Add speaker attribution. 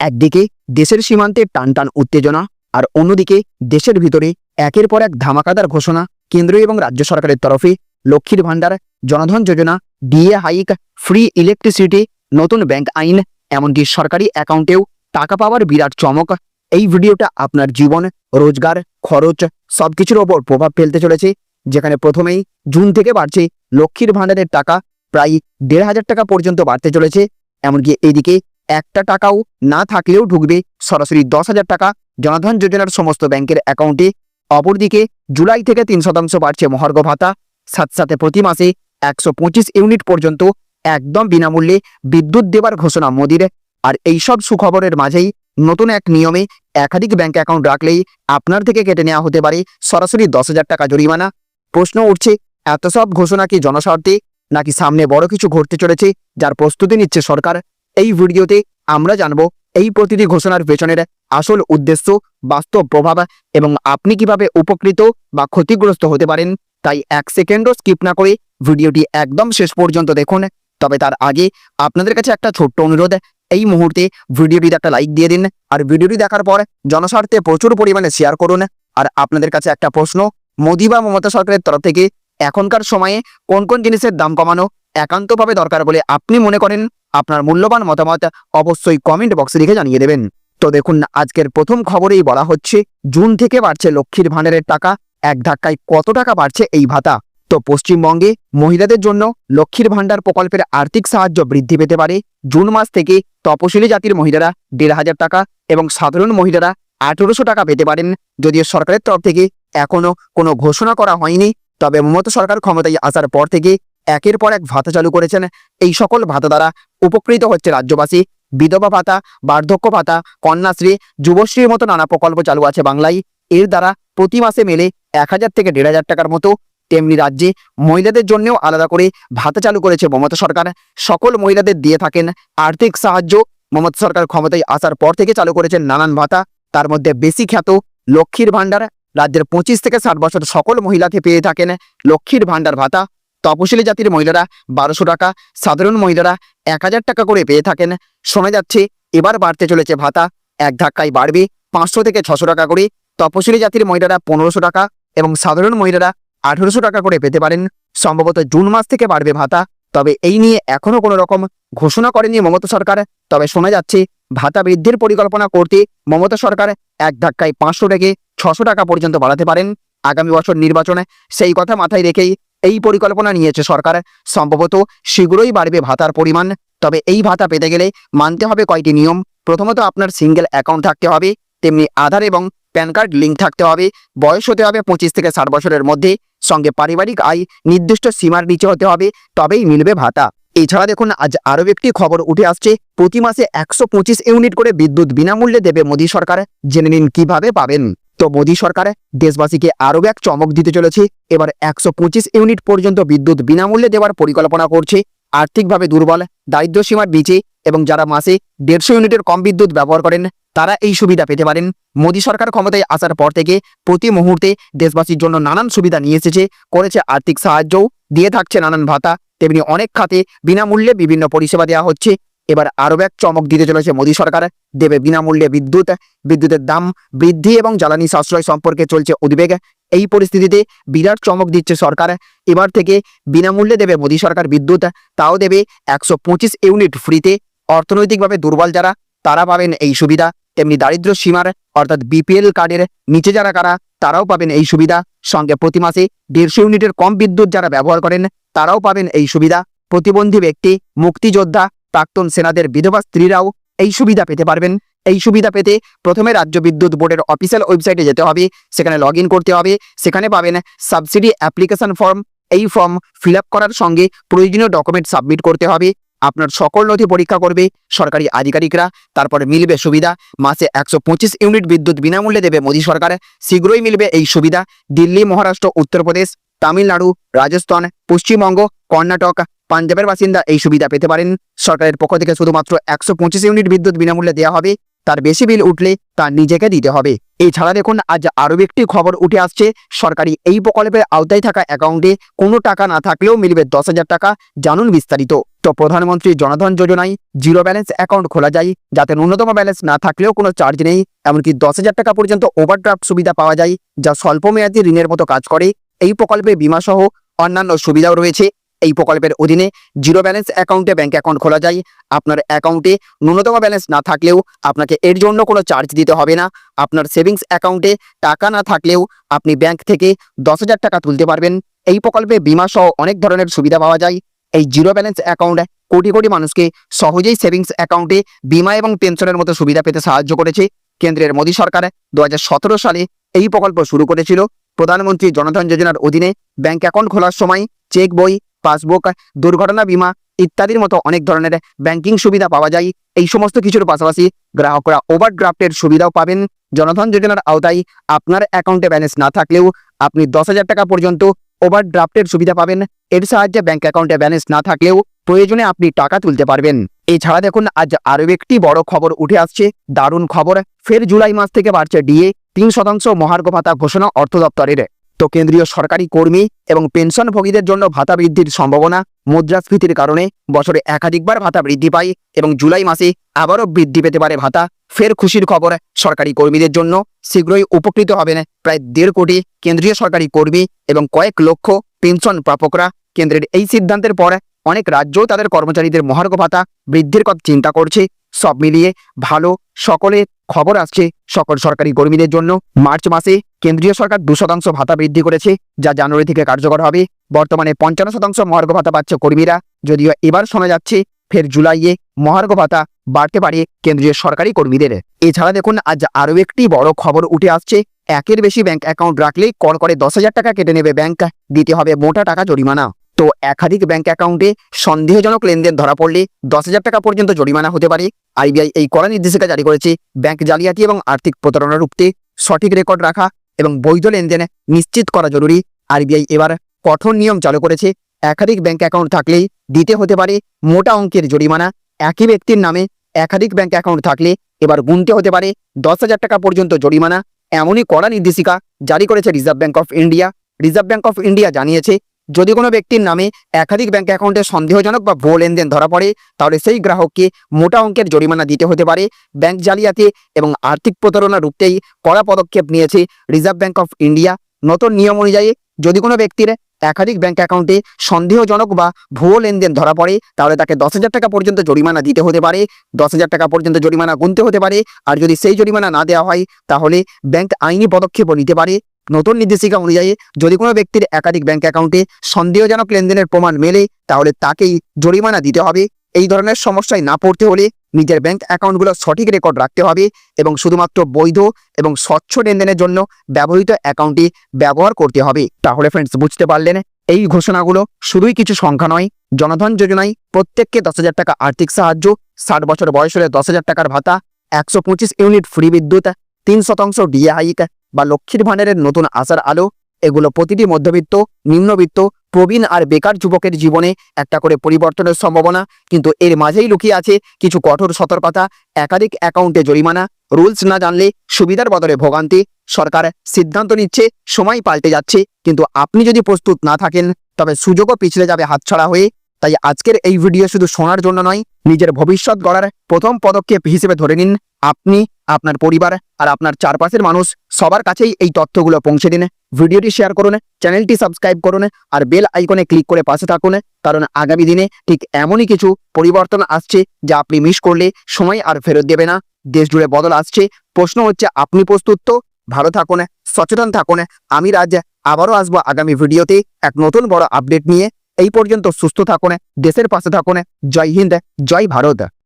Speaker 1: একদিকে দেশের সীমান্তে টানটান উত্তেজনা আর অন্যদিকে দেশের ভিতরে একের পর এক ধামাকাদার ঘোষণা কেন্দ্র এবং রাজ্য সরকারের তরফে Lakshmir Bhandar, Jan Dhan Yojana, DA hike, free electricity, নতুন ব্যাংক আইন, এমনকি সরকারি অ্যাকাউন্টেও টাকা পাওয়ার বিরাট চমক। এই ভিডিওটা আপনার জীবন, রোজগার, খরচ সবকিছুর ওপর প্রভাব ফেলতে চলেছে, যেখানে প্রথমেই জুন থেকে বাড়ছে লক্ষ্মীর ভাণ্ডারের টাকা, প্রায় দেড় হাজার টাকা পর্যন্ত বাড়তে চলেছে। এমনকি এইদিকে একটা টাকাও না থাকলেও ঢুকবে। সরাসরি দশ হাজার টাকা জনধন যোজনার সমস্ত ব্যাংকের অ্যাকাউন্টে অপরদিকে জুলাই থেকে তিন শতাংশ বাড়ছে মহার্ঘ ভাতা। সাথে সাথে প্রতি মাসে একশো পঁচিশ ইউনিট পর্যন্ত একদম বিনামূল্যে বিদ্যুৎ দেবার ঘোষণা মোদির। আর এই সব সুখবরের মাঝেই নতুন এক নিয়মে একাধিক ব্যাংক অ্যাকাউন্ট রাখলেই আপনার থেকে কেটে নেওয়া হতে পারে সরাসরি দশ হাজার টাকা জরিমানা। প্রশ্ন উঠছে, এত সব ঘোষণা কি জনস্বার্থে? নাকি সামনে বড় কিছু ঘটতে চলেছে, যার প্রস্তুতি নিচ্ছে সরকার? এই ভিডিওতে আমরা জানব এই প্রতিটি ঘোষণার পেছনের আসল উদ্দেশ্য, বাস্তব প্রভাব এবং আপনি কীভাবে উপকৃত বা ক্ষতিগ্রস্ত হতে পারেন। তাই এক সেকেন্ডও স্কিপ না করে ভিডিওটি একদম শেষ পর্যন্ত দেখুন। তবে তার আগে আপনাদের কাছে একটা ছোট্ট অনুরোধ, এই মুহূর্তে ভিডিওটিতে একটা লাইক দিয়ে দিন আর ভিডিওটি দেখার পর জনস্বার্থে প্রচুর পরিমাণে শেয়ার করুন। আর আপনাদের কাছে একটা প্রশ্ন, মোদি বা মমতা সরকারের তরফ থেকে এখনকার সময়ে কোন কোন জিনিসের দাম কমানো একান্তভাবে দরকার বলে আপনি মনে করেন? আপনার মূল্যবান মতামত অবশ্যই কমেন্ট বক্সে লিখে জানিয়ে দেবেন। তো দেখুন, আজকের প্রথম খবরেই বলা হচ্ছে, জুন থেকে বাড়ছে লক্ষ্মীর ভাণ্ডারের টাকা, এক ধাক্কায় কত টাকা বাড়ছে এই ভাতা? তো পশ্চিমবঙ্গে মহিলাদের জন্য লক্ষ্মীর ভাণ্ডার প্রকল্পের আর্থিক সাহায্য বৃদ্ধি পেতে পারে। জুন মাস থেকে তপশিলি জাতির মহিলারা দেড় হাজার টাকা এবং সাধারণ মহিলারা আঠেরোশো টাকা পেতে পারেন। যদিও সরকারের তরফ থেকে এখনও কোনো ঘোষণা করা হয়নি, তবে মমতা সরকার ক্ষমতায় আসার পর থেকে একের পর এক ভাতা চালু করেছেন। এই সকল ভাতা দ্বারা উপকৃত হচ্ছে রাজ্যবাসী। বিধবা ভাতা, বার্ধক্য ভাতা, কন্যাশ্রী, যুবশ্রীর মতো নানা প্রকল্প চালু আছে বাংলায়। এর দ্বারা প্রতি মাসে মেলে এক হাজার থেকে দেড় হাজার টাকার মতো। তেমনি রাজ্যে মহিলাদের জন্যও আলাদা করে ভাতা চালু করেছে মমতা সরকার। সকল মহিলাদের দিয়ে থাকেন আর্থিক সাহায্য। মমতা সরকার ক্ষমতায় আসার পর থেকে চালু করেছেন নানান ভাতা। তার মধ্যে বেশি খ্যাত লক্ষ্মীর ভাণ্ডার। রাজ্যের পঁচিশ থেকে ষাট বছর সকল মহিলাকে পেয়ে থাকেন লক্ষ্মীর ভাণ্ডার ভাতা। তপশিলি জাতির মহিলারা বারোশো টাকা, সাধারণ মহিলারা এক হাজার টাকা করে পেয়ে থাকেন। শোনা যাচ্ছে, এবার বাড়তে চলেছে ভাতা। এক ধাক্কায় বাড়বে পাঁচশো থেকে ছশো টাকা করে। তপশিলি জাতির মহিলারা পনেরোশো টাকা এবং সাধারণ মহিলারা আঠেরোশো টাকা করে পেতে পারেন। সম্ভবত জুন মাস থেকে বাড়বে ভাতা। তবে এই নিয়ে এখনও কোনো রকম ঘোষণা করেনি মমতা সরকার। তবে শোনা যাচ্ছে, ভাতা বৃদ্ধির পরিকল্পনা করতে মমতা সরকার এক ধাক্কায় পাঁচশো থেকে ছশো টাকা পর্যন্ত বাড়াতে পারেন। আগামী বছর নির্বাচনে সেই কথা মাথায় রেখেই এই পরিকল্পনা নিয়েছে সরকার। সম্ভবত শীঘ্রই বাড়বে ভাতার পরিমাণ, তবে এই ভাতা পেতে গেলে মানতে হবে কয়টি নিয়ম। প্রথমত আপনার সিঙ্গেল অ্যাকাউন্ট থাকতে হবে, তেমনি আধার এবং প্যান কার্ড লিঙ্ক থাকতে হবে, বয়স হতে হবে পঁচিশ থেকে ষাট বছরের মধ্যে, সঙ্গে পারিবারিক আয় নির্দিষ্ট সীমার নিচে হতে হবে, তবেই মিলবে ভাতা। এছাড়া দেখুন, আজ আরও একটি খবর উঠে আসছে, প্রতি মাসে একশো পঁচিশ ইউনিট করে বিদ্যুৎ বিনামূল্যে দেবে মোদী সরকার, জেনে নিন কীভাবে পাবেন। তো মোদী সরকার দেশবাসীকে আরও এক চমক দিতে চলেছে। এবার একশো পঁচিশ ইউনিট পর্যন্ত বিদ্যুৎ বিনামূল্যে দেওয়ার পরিকল্পনা করছে। আর্থিকভাবে দুর্বল দারিদ্র সীমার নিচে এবং যারা মাসে দেড়শো ইউনিটের কম বিদ্যুৎ ব্যবহার করেন, তারা এই সুবিধা পেতে পারেন। মোদী সরকার ক্ষমতায় আসার পর থেকে প্রতি মুহূর্তে দেশবাসীর জন্য নানান সুবিধা নিয়ে এসেছে। করেছে আর্থিক সাহায্যও, দিয়ে থাকছে নানান ভাতা। তেমনি অনেক খাতে বিনামূল্যে বিভিন্ন পরিষেবা দেওয়া হচ্ছে। এবার আরও এক চমক দিতে চলেছে মোদী সরকার। দেবে বিনামূল্যে বিদ্যুৎ, বিদ্যুতের দাম বৃদ্ধি এবং জ্বালানি সাশ্রয় সম্পর্কে চলছে উদ্বেগ। এই পরিস্থিতিতে বিরাট চমক দিচ্ছে সরকার। এবার থেকে বিনামূল্যে দেবে মোদী সরকার বিদ্যুৎ, তাও দেবে একশো পঁচিশ ইউনিট ফ্রিতে। অর্থনৈতিকভাবে দুর্বল যারা, তারা পাবেন এই সুবিধা। তেমনি দারিদ্র সীমার, অর্থাৎ বিপিএল কার্ডের নিচে যারা কারা, তারাও পাবেন এই সুবিধা। সঙ্গে প্রতি মাসে দেড়শো ইউনিটের কম বিদ্যুৎ যারা ব্যবহার করেন, তারাও পাবেন এই সুবিধা। প্রতিবন্ধী ব্যক্তি, মুক্তিযোদ্ধা প্রাক্তন সেনাদের বিধবা স্ত্রীরাও এই সুবিধা পেতে পারবেন। এই সুবিধা পেতে প্রথমে রাজ্য বিদ্যুৎ বোর্ডের অফিসিয়াল ওয়েবসাইটে যেতে হবে, সেখানে লগ করতে হবে। সেখানে পাবেন সাবসিডি অ্যাপ্লিকেশন ফর্ম। এই ফর্ম ফিল করার সঙ্গে প্রয়োজনীয় ডকুমেন্ট সাবমিট করতে হবে। আপনার সকল নথি পরীক্ষা করবে সরকারি আধিকারিকরা। তারপরে মিলবে সুবিধা। মাসে একশো পঁচিশ ইউনিট বিদ্যুৎ বিনামূল্যে দেবে মোদী সরকার। শীঘ্রই মিলবে এই সুবিধা। দিল্লি, মহারাষ্ট্র, উত্তরপ্রদেশ তামিলনাড়ু, রাজস্থান, পশ্চিমবঙ্গ, কর্ণাটক, পাঞ্জাবের বাসিন্দা এই সুবিধা পেতে পারেন। সরকারের পক্ষ থেকে শুধুমাত্র একশো পঁচিশ ইউনিট বিদ্যুৎ বিনামূল্যে দেওয়া হবে। তার বেশি বিল উঠলে তা নিজেকে দিতে হবে। এছাড়া দেখুন, আজ আরও একটি খবর উঠে আসছে। সরকারি এই প্রকল্পের আওতায় থাকা অ্যাকাউন্টে কোনো টাকা না থাকলেও মিলবে দশ হাজার টাকা, জানুন বিস্তারিত। তো প্রধানমন্ত্রী জনধন যোজনায় জিরো ব্যালেন্স অ্যাকাউন্ট খোলা যায়, যাতে ন্যূনতম ব্যালেন্স না থাকলেও কোনো চার্জ নেই। এমনকি দশ হাজার টাকা পর্যন্ত ওভারড্রাফট সুবিধা পাওয়া যায়, যা স্বল্পমেয়াদী ঋণের মতো কাজ করে। এই প্রকল্পে বিমা সহ অন্যান্য সুবিধাও রয়েছে। এই প্রকল্পের অধীনে জিরো ব্যালেন্স অ্যাকাউন্টে ব্যাংক অ্যাকাউন্ট খোলা যায়। আপনার অ্যাকাউন্টে ন্যূনতম ব্যালেন্স না থাকলেও আপনাকে এর জন্য কোনো চার্জ দিতে হবে না। আপনার সেভিংস অ্যাকাউন্টে টাকা না থাকলেও আপনি ব্যাংক থেকে দশ হাজার টাকা তুলতে পারবেন। এই প্রকল্পে বিমা সহ অনেক ধরনের সুবিধা পাওয়া যায়। এই zero balance account crore crore মানুষকে সহজেই সেভিংস অ্যাকাউন্টে বিমা এবং পেনশনের মতো সুবিধা পেতে সাহায্য করেছে। কেন্দ্রের মোদী সরকার দু হাজার সতেরো সালে এই প্রকল্প শুরু করেছিল। প্রধানমন্ত্রী জনধন যোজনার অধীনে ব্যাংক অ্যাকাউন্ট খোলার সময় চেক বই, পাসবুক, দুর্ঘটনা বিমা ইত্যাদির মতো অনেক ধরনের ব্যাংকিং সুবিধা পাওয়া যায়। এই সমস্ত কিছুর পাশাপাশি গ্রাহকরা ওভারড্রাফটের সুবিধাও পাবেন। জনধন যোজনার আওতায় আপনার অ্যাকাউন্টে ব্যালেন্স না থাকলেও আপনি দশ হাজার টাকা পর্যন্ত ওভারড্রাফটের সুবিধা পাবেন। এর সাহায্যে ব্যাংক অ্যাকাউন্টে ব্যালেন্স না থাকলেও প্রয়োজনে আপনি টাকা তুলতে পারবেন। এছাড়া দেখুন, আজ আরও একটি বড় খবর উঠে আসছে। দারুণ খবর। ফের জুলাই মাস থেকে বাড়ছে ডিএ। তিন শতাংশ মহার্ঘ ভাতা ঘোষণা অর্থ দপ্তরের। তো কেন্দ্রীয় সরকারি কর্মী এবং পেনশনভোগীদের জন্য ভাতা বৃদ্ধির সম্ভাবনা মুদ্রাস্ফীতির কারণে বছরে একাধিকবার ভাতা বৃদ্ধি পায় এবং জুলাই মাসে আবারও বৃদ্ধি পেতে পারে ভাতা। ফের খুশির খবর, সরকারি কর্মীদের জন্য শীঘ্রই উপকৃত হবেন প্রায় দেড় কোটি কেন্দ্রীয় সরকারি কর্মী এবং কয়েক লক্ষ পেনশন প্রাপকরা। কেন্দ্রের এই সিদ্ধান্তের পর অনেক রাজ্যও তাদের কর্মচারীদের মহার্ঘ ভাতা বৃদ্ধির কথা চিন্তা করছে। সব মিলিয়ে ভালো সকলে খবর আসছে সকল সরকারি কর্মীদের জন্য। মার্চ মাসে কেন্দ্রীয় সরকার দু শতাংশ ভাতা বৃদ্ধি করেছে, যা জানুয়ারি থেকে কার্যকর হবে। বর্তমানে পঞ্চান্ন শতাংশ মহার্ঘ ভাতা পাচ্ছে কর্মীরা। যদিও এবার শোনা যাচ্ছে ফের জুলাইয়ে মহার্ঘ ভাতা বাড়তে পারে কেন্দ্রীয় সরকারি কর্মীদের। এছাড়া দেখুন, আজ আরও একটি বড় খবর উঠে আসছে। একের বেশি ব্যাংক অ্যাকাউন্ট রাখলেই কর করে দশ হাজার টাকা কেটে নেবে ব্যাংক। দিতে হবে মোটা টাকা জরিমানা। তো একাধিক ব্যাংক অ্যাকাউন্টে সন্দেহজনক লেনদেন ধরা পড়লে দশ হাজার টাকা পর্যন্ত জরিমানা হতে পারে। আরবিআই এই কড়া নির্দেশিকা জারি করেছে ব্যাংক জালিয়াতি এবং আর্থিক প্রতারণা রুখতে সঠিক রেকর্ড রাখা এবং বৈধ লেনদেন নিশ্চিত করা জরুরি। আরবিআই এবার কঠোর নিয়ম চালু করেছে। একাধিক ব্যাংক অ্যাকাউন্ট থাকলেই দিতে হতে পারে মোটা অঙ্কের জরিমানা। একই ব্যক্তির নামে একাধিক ব্যাংক অ্যাকাউন্ট থাকলে এবার গুনতে হতে পারে দশ হাজার টাকা পর্যন্ত জরিমানা। এমনই কড়া নির্দেশিকা জারি করেছে Reserve Bank of India Reserve Bank of India জানিয়েছে যদি কোনো ব্যক্তির নামে একাধিক ব্যাংক অ্যাকাউন্টে সন্দেহজনক বা ভুয়ো লেনদেন ধরা পড়ে, তাহলে সেই গ্রাহককে মোটা অঙ্কের জরিমানা দিতে হতে পারে। ব্যাংক জালিয়াতি এবং আর্থিক প্রতারণা রুখতেই কড়া পদক্ষেপ নিয়েছে রিজার্ভ ব্যাংক অফ ইন্ডিয়া নতুন নিয়ম অনুযায়ী যদি কোনো ব্যক্তির একাধিক ব্যাংক অ্যাকাউন্টে সন্দেহজনক বা ভুয়ো লেনদেন ধরা পড়ে, তাহলে তাকে দশ হাজার টাকা পর্যন্ত জরিমানা দিতে হতে পারে। দশ হাজার টাকা পর্যন্ত জরিমানা গুনতে হতে পারে। আর যদি সেই জরিমানা না দেওয়া হয়, তাহলে ব্যাংক আইনি পদক্ষেপও নিতে পারে। নতুন নির্দেশিকা অনুযায়ী যদি কোনো ব্যক্তির একাধিক ব্যাংক অ্যাকাউন্টে সন্দেহজনক লেনদেনের প্রমাণ মেলে, তাহলে তাকেই জরিমানা দিতে হবে। এই ধরনের সমস্যায় না পড়তে হলে নিজের ব্যাংক অ্যাকাউন্টগুলো সঠিক রেকর্ড রাখতে হবে এবং শুধুমাত্র বৈধ এবং স্বচ্ছ লেনদেনের জন্য ব্যবহৃত অ্যাকাউন্টটি ব্যবহার করতে হবে। তাহলে ফ্রেন্ডস বুঝতে পারলেন? এই ঘোষণাগুলো শুধুই কিছু সংখ্যা নয়, জনধন যোজনায় প্রত্যেককে দশ হাজার টাকা আর্থিক সাহায্য, ষাট বছর বয়স হলে দশ হাজার টাকার ভাতা, একশো পঁচিশ ইউনিট ফ্রি বিদ্যুৎ, তিন শতাংশ ডিএ হাইক বা লক্ষ্মীর ভাণ্ডারের নতুন আসার আলো, এগুলো প্রতিটি মধ্যবিত্ত, নিম্নবিত্ত, প্রবীণ আর বেকার যুবকের জীবনে একটা করে পরিবর্তনের সম্ভাবনা। কিন্তু এর মাঝেই লুকিয়ে আছে কিছু কঠোর সতর্কতা, একাধিক অ্যাকাউন্টে জরিমানা, রুলস না জানলে সুবিধার বদলে ভোগান্তি। সরকার সিদ্ধান্ত নিচ্ছে, সময় পাল্টে যাচ্ছে, কিন্তু আপনি যদি প্রস্তুত না থাকেন, তবে সুযোগও পিছলে যাবে হাতছাড়া হয়ে। তাই আজকের এই ভিডিও শুধু শোনার জন্য নয়, নিজের ভবিষ্যৎ গড়ার প্রথম পদক্ষেপ হিসেবে ধরে নিন। আপনি আপনার পরিবার আর আপনার চারপাশের মানুষ সবার কাছেই এই তথ্যগুলো পৌঁছে দিন। ভিডিওটি শেয়ার করুন চ্যানেলটি সাবস্ক্রাইব করুন আর বেল আইকনে ক্লিক করে পাশে থাকুন, কারণ আগামী দিনে ঠিক এমনই কিছু পরিবর্তন আসছে যা আপনি মিস করলে সময় আর ফেরত দেবে না। দেশ জুড়ে বদল আসছে। প্রশ্ন হচ্ছে, আপনি প্রস্তুত তো? ভালো থাকুন, সচেতন থাকুন। আমি রাজ, আবারও আসব আগামী ভিডিওতে এক নতুন বড় আপডেট নিয়ে। এই পর্যন্ত সুস্থ থাকুন, দেশের পাশে থাকুন। জয় হিন্দ, জয় ভারত।